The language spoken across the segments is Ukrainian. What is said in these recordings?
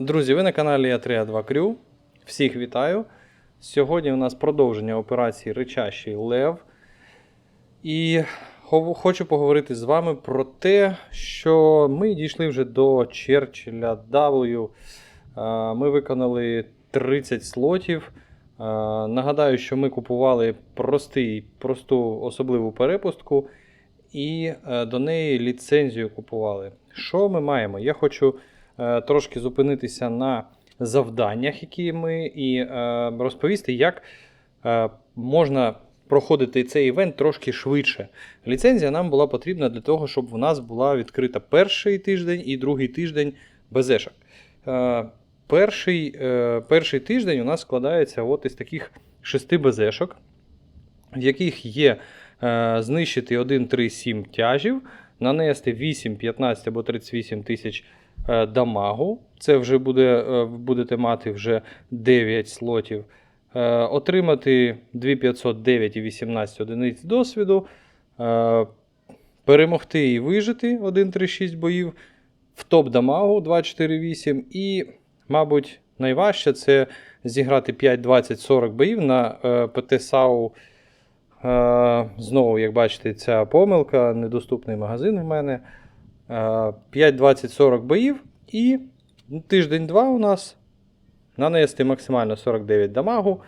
Друзі, ви на каналі А3А2 Крю. Всіх вітаю. Сьогодні у нас продовження операції Ричащий Лев. І хочу поговорити з вами про те, що ми дійшли вже до Черчилля W. Е, Ми виконали 30 слотів. Е, Нагадаю, що ми купували простий, просту особливу перепустку і е, до неї ліцензію купували. Що ми маємо? Я хочу трошки зупинитися на завданнях, які ми, і е, розповісти, як е, можна проходити цей івент трошки швидше. Ліцензія нам була потрібна для того, щоб в нас була відкрита перший тиждень і другий тиждень безешок. Е, перший, е, перший тиждень у нас складається от із таких шести безешок, в яких є е, знищити 1, 3, 7 тяжів, нанести 8, 15 або 38 тисяч е, дамагу. Це вже буде, е, будете мати вже 9 слотів. Е, отримати 2509 і 18 одиниць досвіду. Е, перемогти і вижити 1, 3, 6 боїв. В топ дамагу 2, 4, 8. І, мабуть, найважче це зіграти 5, 20, 40 боїв на е, ПТ САУ. Е, знову, як бачите, ця помилка, недоступний магазин в мене. Е, 5, 20, 40 боїв. І тиждень-два у нас нанести максимально 49 дамагу,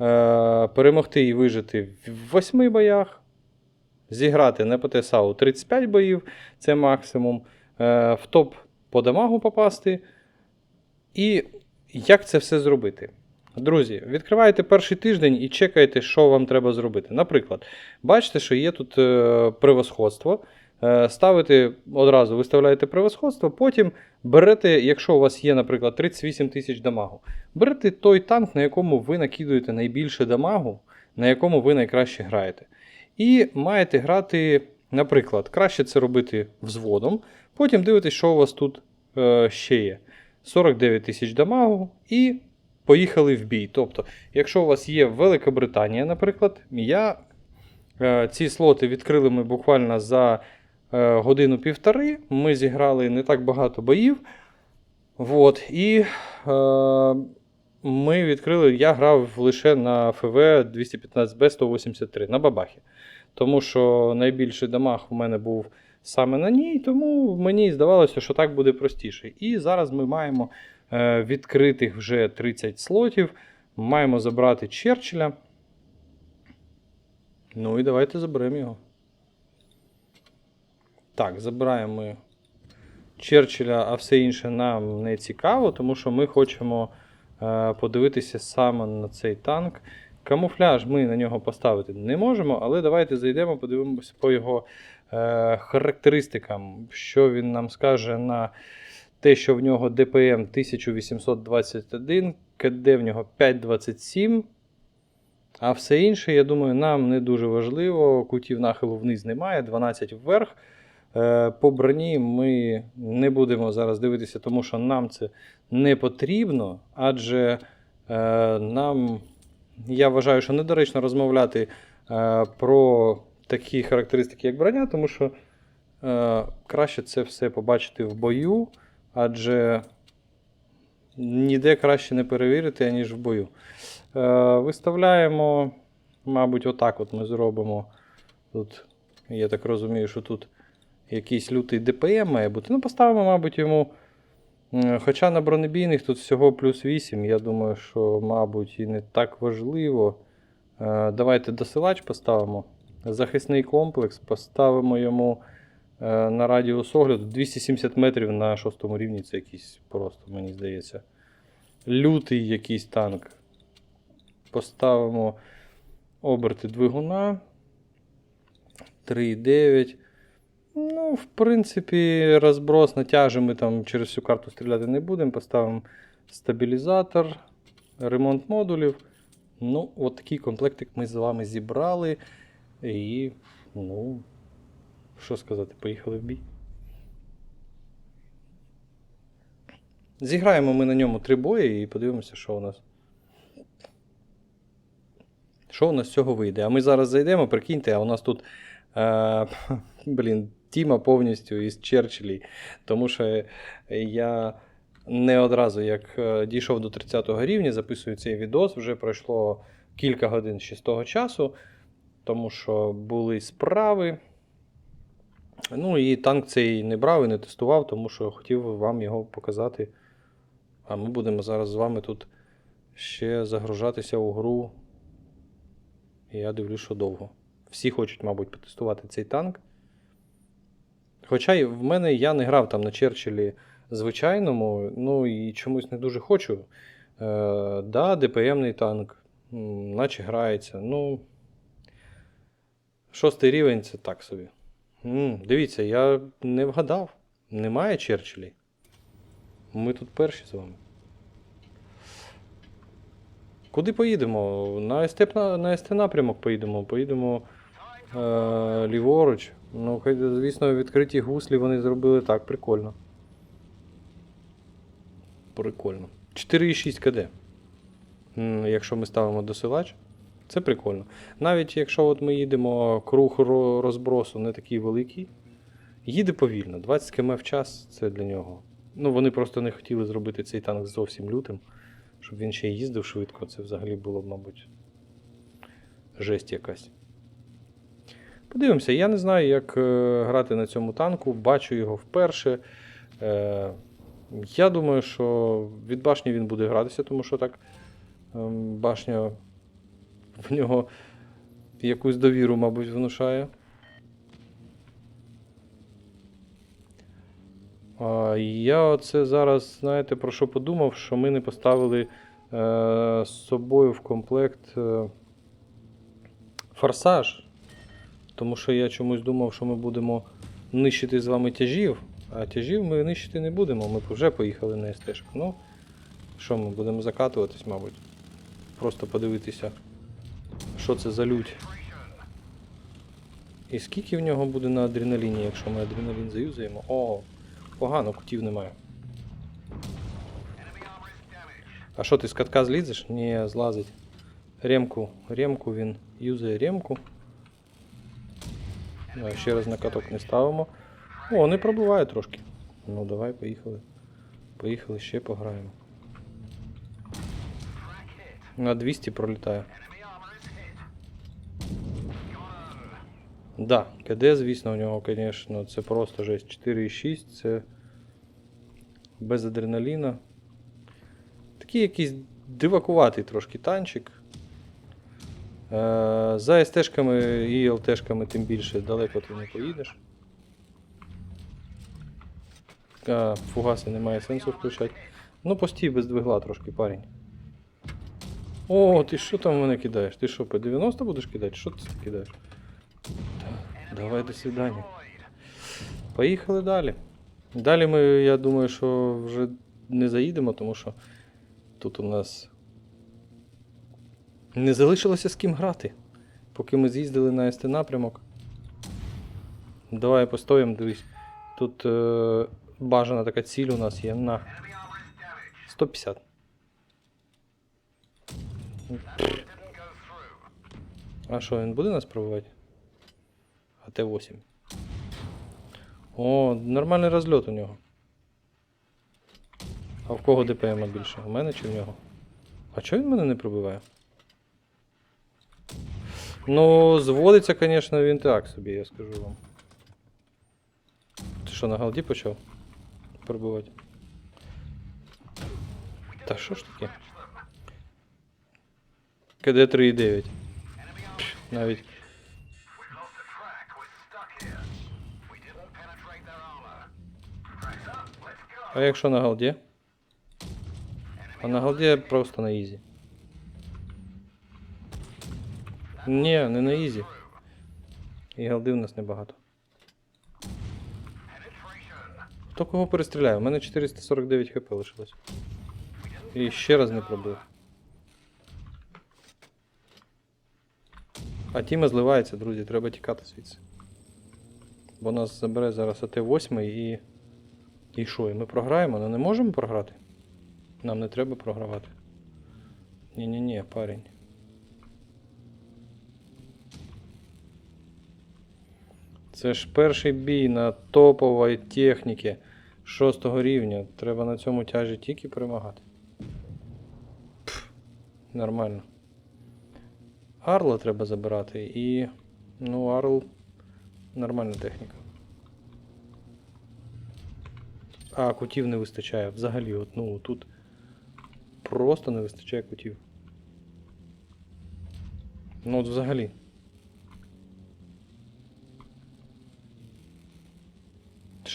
е, перемогти і вижити в 8 боях, зіграти на ПТ САУ 35 боїв, це максимум, е, в топ по дамагу попасти. І як це все зробити? Друзі, відкриваєте перший тиждень і чекаєте, що вам треба зробити. Наприклад, бачите, що є тут е, превосходство. Е, ставите одразу виставляєте превосходство, потім берете, якщо у вас є, наприклад, 38 тисяч дамагу, берете той танк, на якому ви накидуєте найбільше дамагу, на якому ви найкраще граєте. І маєте грати, наприклад, краще це робити взводом. Потім дивитесь, що у вас тут е, ще є. 49 тисяч дамагу і поїхали в бій. Тобто, якщо у вас є Велика Британія, наприклад, я е, ці слоти відкрили ми буквально за годину-півтори. Ми зіграли не так багато боїв. Вот, і е, ми відкрили, я грав лише на ФВ 215Б 183 на бабахі. Тому що найбільший дамаг у мене був саме на ній, тому мені здавалося, що так буде простіше. І зараз ми маємо е, відкритих вже 30 слотів. Маємо забрати Черчилля. Ну і давайте заберемо його. Так, забираємо ми Черчилля, а все інше нам не цікаво, тому що ми хочемо е, подивитися саме на цей танк. Камуфляж ми на нього поставити не можемо, але давайте зайдемо, подивимося по його е, характеристикам, що він нам скаже на те, що в нього ДПМ 1821, КД в нього 527. А все інше, я думаю, нам не дуже важливо. Кутів нахилу вниз немає, 12 вверх. Е, По броні ми не будемо зараз дивитися, тому що нам це не потрібно, адже е, нам, я вважаю, що недоречно розмовляти е, про такі характеристики, як броня, тому що краще це все побачити в бою, адже ніде краще не перевірити, ніж в бою. Виставляємо, мабуть, отак от ми зробимо. Тут, я так розумію, що тут якийсь лютий ДПМ має бути. Ну, поставимо, мабуть, йому. Хоча на бронебійних тут всього плюс 8, я думаю, що, мабуть, і не так важливо. Е, Давайте досилач поставимо. Захисний комплекс, поставимо йому е, на радіус огляду 270 метрів на шостому рівні. Це якийсь просто, мені здається. Лютий якийсь танк. Поставимо оберти двигуна. 3,9. Ну, в принципі, розброс на тяжі ми там через всю карту стріляти не будемо. Поставимо стабілізатор, ремонт модулів. Ну, от такий комплектик ми з вами зібрали. І, ну, що сказати, поїхали в бій. Зіграємо ми на ньому три бої і подивимося, що у нас. Що у нас з цього вийде? А ми зараз зайдемо, прикиньте, а у нас тут. Е, блін, Тіма повністю із Черчиллі. Тому що я не одразу, як е, дійшов до 30 го рівня, записую цей відос. Вже пройшло кілька годин ще з того часу, тому що були справи. Ну і танк цей не брав і не тестував, тому що хотів вам його показати. А ми будемо зараз з вами тут ще загружатися у гру. І я дивлюсь, що довго. Всі хочуть, мабуть, потестувати цей танк. Хоча й в мене я не грав там на Черчиллі звичайному, ну і чомусь не дуже хочу. Е, да, ДПМний танк, наче грається. Ну. Шостий рівень це так собі. М, дивіться, я не вгадав. Немає Черчиллі. Ми тут перші з вами. Куди поїдемо? На СТ, на СТ напрямок поїдемо. Поїдемо е, ліворуч. Ну, звісно, відкриті гуслі вони зробили так, прикольно. Прикольно. 4,6 КД. Якщо ми ставимо досилач, це прикольно. Навіть якщо от ми їдемо, круг розбросу не такий великий, їде повільно. 20 км в час це для нього. Ну, вони просто не хотіли зробити цей танк зовсім лютим, щоб він ще й їздив швидко. Це взагалі було б, мабуть, жесть якась. Подивимося, я не знаю, як е, грати на цьому танку, бачу його вперше. Е, я думаю, що від башні він буде гратися, тому що так ем, башня в нього якусь довіру, мабуть, внушає. Я оце зараз, знаєте, про що подумав, що ми не поставили е, з собою в комплект форсаж. Тому що я чомусь думав, що ми будемо нищити з вами тяжів, а тяжів ми нищити не будемо. Ми вже поїхали на СТ. Ну, що ми будемо закатуватись, мабуть. Просто подивитися, що це за лють. І скільки в нього буде на адреналіні, якщо ми адреналін заюзаємо. О, погано, кутів немає. А що ти з катка злізеш? Ні, злазить. Ремку, ремку він юзає ремку. Ну, ще раз на каток не ставимо. О, не пробиває трошки. Ну давай, поїхали. Поїхали, ще пограємо. На 200 пролітає. Да, КД, звісно, у нього, звісно, це просто жесть. 4,6 це без адреналіна. Такий якийсь дивакуватий трошки танчик. Е, За СТ-шками і ЛТ-шками тим більше далеко ти не поїдеш. А, фугаси немає сенсу включати. Ну, постій без двигла трошки, парень. О, ти що там в мене кидаєш? Ти що, по 90 будеш кидати? Що ти кидаєш? Та, Давай до свидання. Поїхали далі. Далі ми, я думаю, що вже не заїдемо, тому що тут у нас не залишилося з ким грати. Поки ми з'їздили на СТ напрямок. Давай постоїмо, дивись. Тут е, бажана така ціль у нас є на 150. А що, він буде нас пробувати? А Т8. О, нормальний розльот у нього. А в кого ДПМ більше? У мене чи в нього? А чого він мене не пробиває? Ну, зводиться, звісно, він так собі, я скажу вам. Ти що, на галді почав? Пробивати? Та що ж таке? КД 3,9. Пш, Навіть. А якщо на галді? А на галді просто на ізі. Ні, не на ізі. І галди в нас небагато. Хто кого перестріляє? У мене 449 хп лишилось. І ще раз не пробив. А Тіма зливається, друзі, треба тікати звідси. Бо нас забере зараз АТ-8 і. І що? І ми програємо? Ну не можемо програти? Нам не треба програвати. Ні-ні-ні, парень. Це ж перший бій на топовій техніці. шостого рівня. Треба на цьому тяжі тільки перемагати. Пф, нормально. Арла треба забирати і. Ну, Арл. Нормальна техніка. А, кутів не вистачає. Взагалі, от, ну тут просто не вистачає кутів. Ну от взагалі.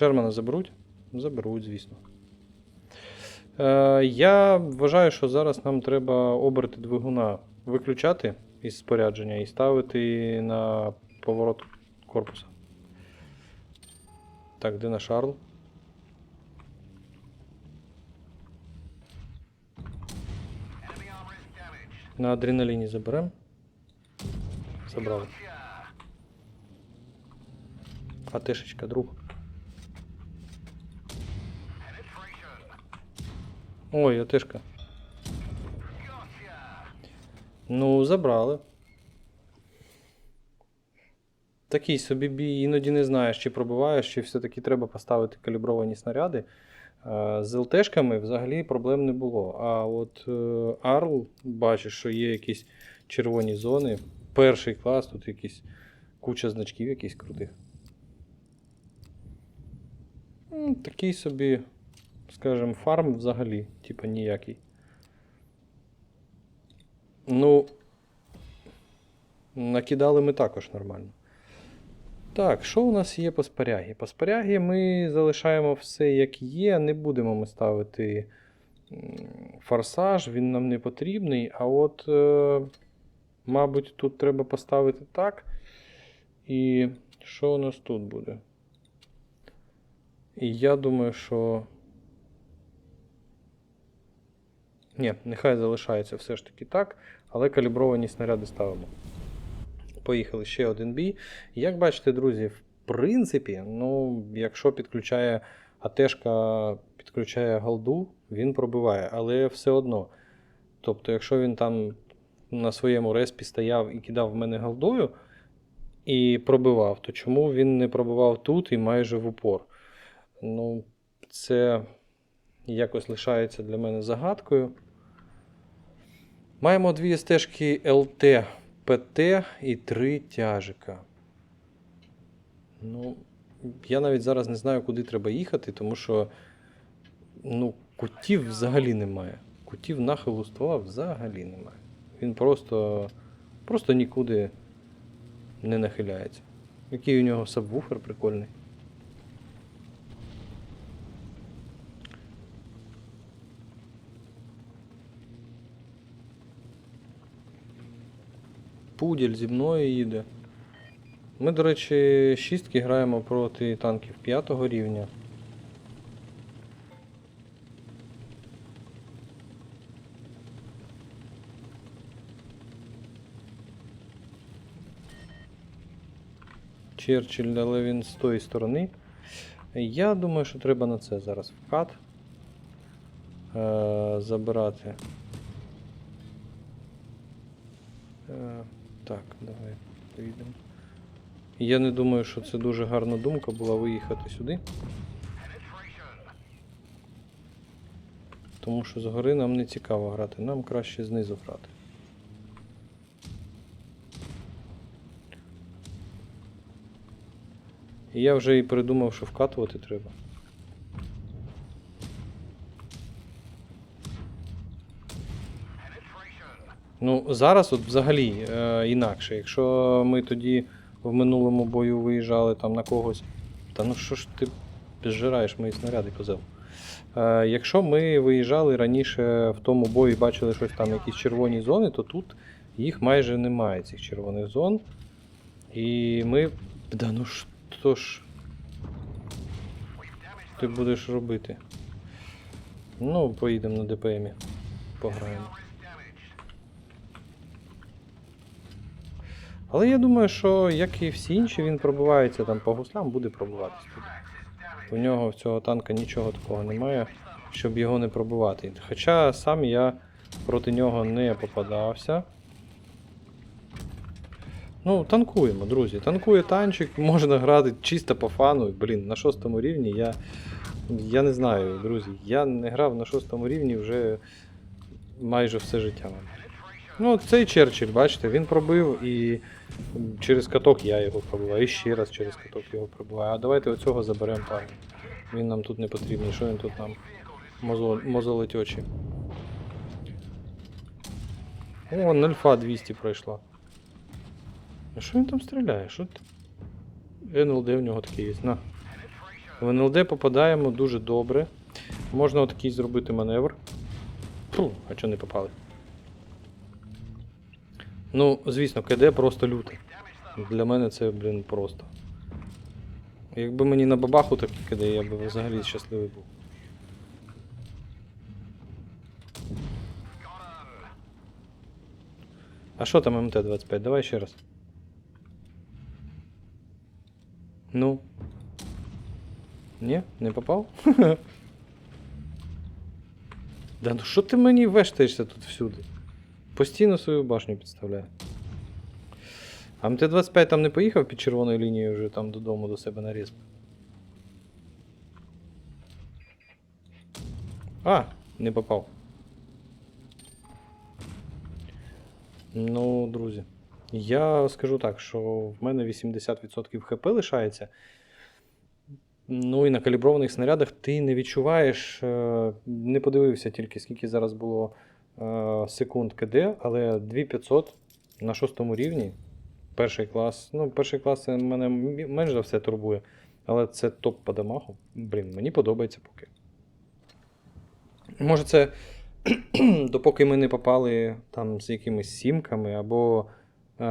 Шермана заберуть? Заберуть, звісно. Е, я вважаю, що зараз нам треба оберти двигуна виключати із спорядження і ставити на поворот корпуса. Так, де наш Арл? На адреналіні заберемо. Забрали. А друг. Ой, отишка. Ну, забрали. Такий собі бій, іноді не знаєш, чи пробиваєш, чи все-таки треба поставити калібровані снаряди. Е, З ЛТшками взагалі проблем не було. А от е, Арл, бачиш, що є якісь червоні зони. Перший клас, тут якісь куча значків якісь крутих. Такий собі, скажімо, фарм взагалі, типа ніякий. Ну, накидали ми також нормально. Так, що у нас є по спарягі? По спарягі ми залишаємо все як є, не будемо ми ставити форсаж, він нам не потрібний. А от, е, мабуть, тут треба поставити так. І що у нас тут буде? І я думаю, що. Ні, нехай залишається все ж таки так, але калібровані снаряди ставимо. Поїхали ще один бій. Як бачите, друзі, в принципі, ну, якщо підключає АТшка, підключає голду, він пробиває, але все одно. Тобто, якщо він там на своєму респі стояв і кидав в мене голдою і пробивав, то чому він не пробивав тут і майже в упор? Ну, це якось лишається для мене загадкою. Маємо дві стежки ЛТ, ПТ і три тяжика. Ну, я навіть зараз не знаю, куди треба їхати, тому що ну, кутів взагалі немає. Кутів нахилу ствола взагалі немає. Він просто, просто нікуди не нахиляється. Який у нього сабвуфер прикольний. Пуділь зі мною їде. Ми, до речі, шістки граємо проти танків п'ятого рівня. Черчилль, але він з тої сторони. Я думаю, що треба на це зараз вкат е, забирати. Е, так, давай поїдемо. Я не думаю, що це дуже гарна думка була виїхати сюди. Тому що згори нам не цікаво грати, нам краще знизу грати. Я вже і придумав, що вкатувати треба. Ну, зараз от взагалі е, інакше. Якщо ми тоді в минулому бою виїжджали там на когось. Та ну що ж ти піджираєш мої снаряди, козел? Е, якщо ми виїжджали раніше в тому бою і бачили щось там, якісь червоні зони, то тут їх майже немає, цих червоних зон. І ми. Да ну що ж. Ти будеш робити? Ну, поїдемо на ДПМі. Пограємо. Але я думаю, що як і всі інші, він пробивається там по гуслям, буде пробиватись тут. У нього в цього танка нічого такого немає, щоб його не пробивати. Хоча сам я проти нього не попадався. Ну, танкуємо, друзі. Танкує танчик, можна грати чисто по фану. Блін, на шостому рівні я Я не знаю, друзі. Я не грав на шостому рівні вже майже все життя. Ну, цей Черчилль, бачите, він пробив і через каток я його пробиваю. І ще раз через каток його пробиваю. А давайте оцього заберемо парень. Він нам тут не потрібний. Що він тут нам мозолить очі? О, нельфа 200 пройшла. А що він там стріляє? Що ти? НЛД в нього такий є. На. В НЛД попадаємо дуже добре. Можна отакий зробити маневр. Фу, а чого не попали? Ну, звісно, КД просто люте. Для мене це, блін, просто. Якби мені на бабаху так КД, я б взагалі щасливий був. А що там МТ-25? Давай ще раз. Ну. Ні, не попав? Да ну що ти мені вештаєшся тут всюди? Постійно свою башню підставляє. А МТ-25 там не поїхав під червоною лінією вже там додому до себе на різп. А, не попав. Ну, друзі. Я скажу так, що в мене 80% хп лишається. Ну і на каліброваних снарядах ти не відчуваєш, е, не подивився тільки скільки зараз було секунд КД, але 2500 на шостому рівні. Перший клас. Ну, перший клас мене менш за все турбує. Але це топ по дамагу. Блін, мені подобається поки. Може, це допоки ми не попали там з якимись сімками або е,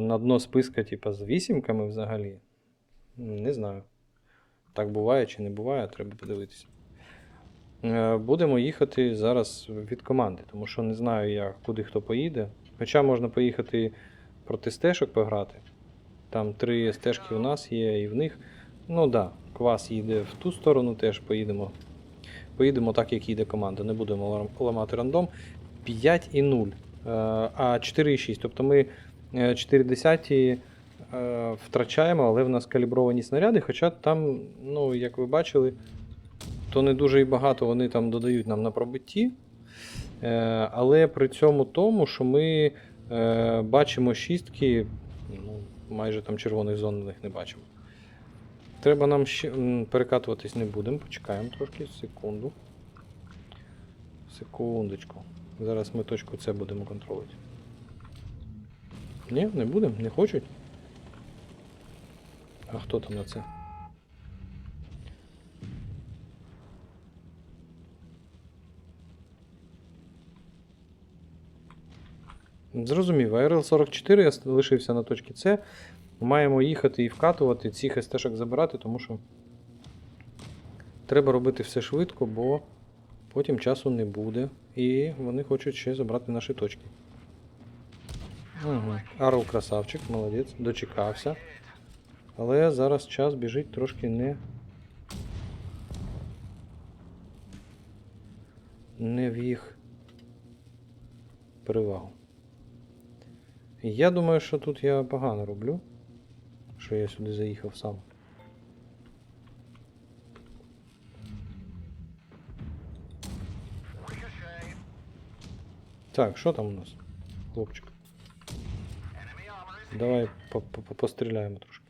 на дно списка, типа, з вісімками взагалі. Не знаю. Так буває чи не буває, треба подивитися. Е, Будемо їхати зараз від команди, тому що не знаю я, куди хто поїде. Хоча можна поїхати проти стежок пограти. Там три стежки у нас є і в них. Ну да, квас їде в ту сторону, теж поїдемо. Поїдемо так, як їде команда. Не будемо ламати рандом. 5 і 0. Е, А 4 і 6. Тобто ми е, 4 десяті е, втрачаємо, але в нас калібровані снаряди, хоча там, ну, як ви бачили, то не дуже і багато вони там додають нам на пробитті. Е, Але при цьому тому, що ми е, бачимо шістки, ну, майже там червоних зон них не бачимо. Треба нам ще перекатуватись не будемо, почекаємо трошки, секунду. Секундочку. Зараз ми точку С будемо контролити. Ні, не будемо, не хочуть. А хто там на це? Зрозумів, АРЛ 44 я лишився на точці С. Маємо їхати і вкатувати, цих СТ-шок забирати, тому що треба робити все швидко, бо потім часу не буде. І вони хочуть ще забрати наші точки. Угу. Красавчик, молодець, дочекався. Але зараз час біжить трошки не. Не в їх перевагу. Я думаю, що тут я погано роблю, що я сюди заїхав сам. Так, що там у нас, хлопчик? Давай по- по- по- постріляємо трошки.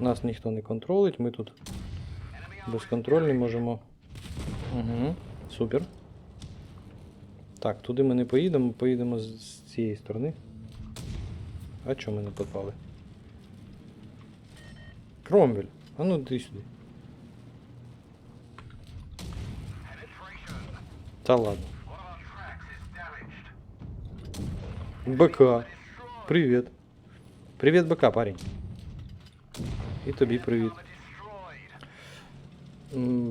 Нас ніхто не контролить, ми тут безконтрольні можемо. Угу, супер. Так, туди ми не поїдемо, поїдемо з, цієї сторони. А чому ми не попали? Кромвель, а ну йди сюди. Та ладно. БК. Привіт. Привіт, БК, парень. І тобі привіт.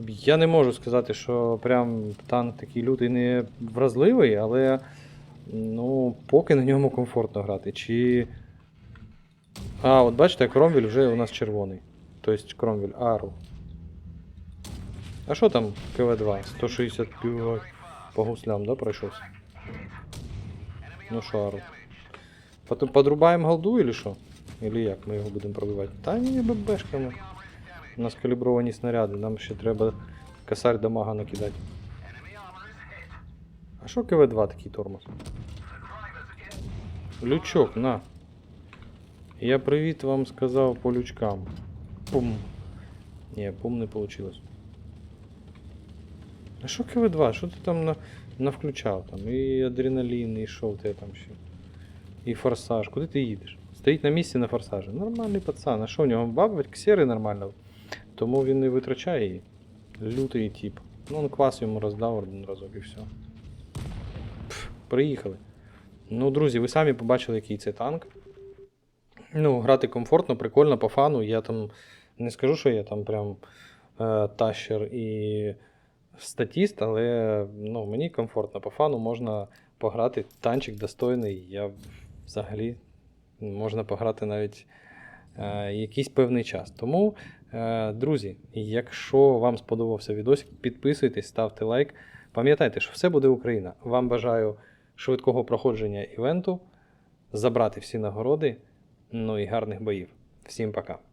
Я не можу сказати, що прям танк такий лютий не вразливий, але ну, поки на ньому комфортно грати. Чи. А, от бачите, Кромвель вже у нас червоний. Тобто Кромвель Ару. А що там КВ-2? 165 по гуслям, да, пройшовся? Ну що, Ару? Потом подрубаємо голду или що? Или як ми його будемо пробивати? Та ні, ББшками. У нас калібровані снаряди, нам ще треба косарь дамага накидати. А що КВ-2 такий тормоз? Лючок, на. Я привіт вам сказав по лючкам. Пум. Ні, пум не вийшло. А що КВ-2? Що ти там на, навключав? Там? І адреналін, і що в тебе там ще? І форсаж. Куди ти їдеш? Стоїть на місці на форсажі. Нормальний пацан. А що в нього бабать ксери нормально? Тому він не витрачає її. Лютий тип. Ну, он квас йому роздав один разок і все. Пф, приїхали. Ну, друзі, ви самі побачили, який це танк. Ну, грати комфортно, прикольно, по фану. Я там не скажу, що я там прям е, тащер і статіст, але ну, мені комфортно. По фану можна пограти. Танчик достойний. Я взагалі можна пограти навіть е, якийсь певний час. Тому, друзі, якщо вам сподобався відосик, підписуйтесь, ставте лайк. Пам'ятайте, що все буде Україна. Вам бажаю швидкого проходження івенту, забрати всі нагороди, ну і гарних боїв. Всім пока.